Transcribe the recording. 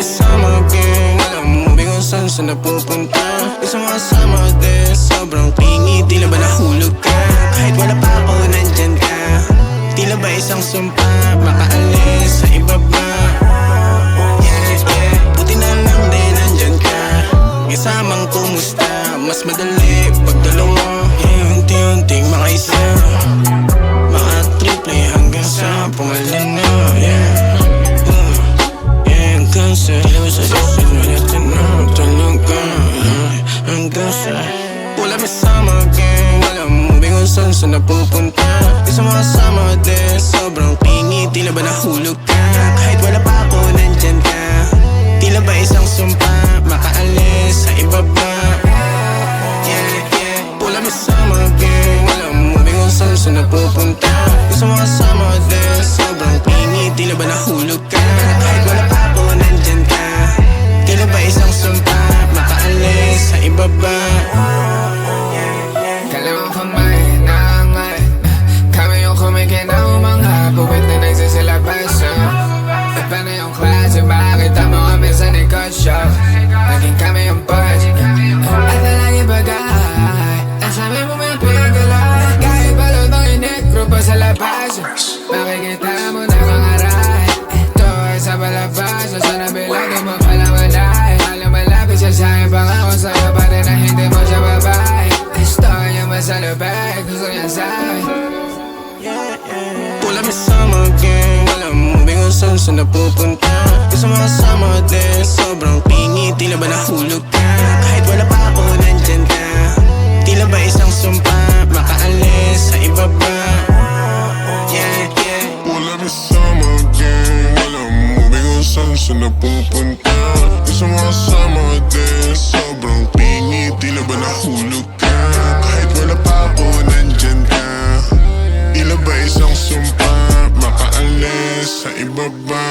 Kasama gang Alam mo ba kung saan saan napupunta. Isang kasama din Sobrang tingi Tila ba nahulog ka? Kahit wala pa ako nandyan ka. Tila ba isang sumpa Makaalis sa ibaba yeah, yeah. Na lang din nandyan ka. Kasamang kumusta? Mas madali pag dalawa. Unti-unting mga saan napupunta Gusto mo kasama din. Sobrang clingy Tila ba nahulog ka? Kahit wala pa ako nandyan ka. Tila ba isang sumpa? Makaalis sa ibaba Yeah, yeah. Wala may sama gang. Alam mo ba kung saan saan napupunta. Gusto mo Makikita mo na kangaray Ito ay sa palabas Sa nabilang di mo palang walay Alam malapit siya sa akin Pangako sa'yo pa rin na hindi mo siya babay Istorya mo sa lubay Gusto niya sa'kin Wala may sama gang Alam mo ba kung saan saan napupunta. Gusto mo kasama din Sobrang clingy Tila ba nahulog ka? Kahit wala pa ako nandyan ka. Tila ba isang sumpa saan napupunta. Gusto mo kasama din Sobrang pingi Tila ba nahulog ka? Kahit wala pa ako nandyan ka. Tila ba isang sumpa Makaalis sa ibaba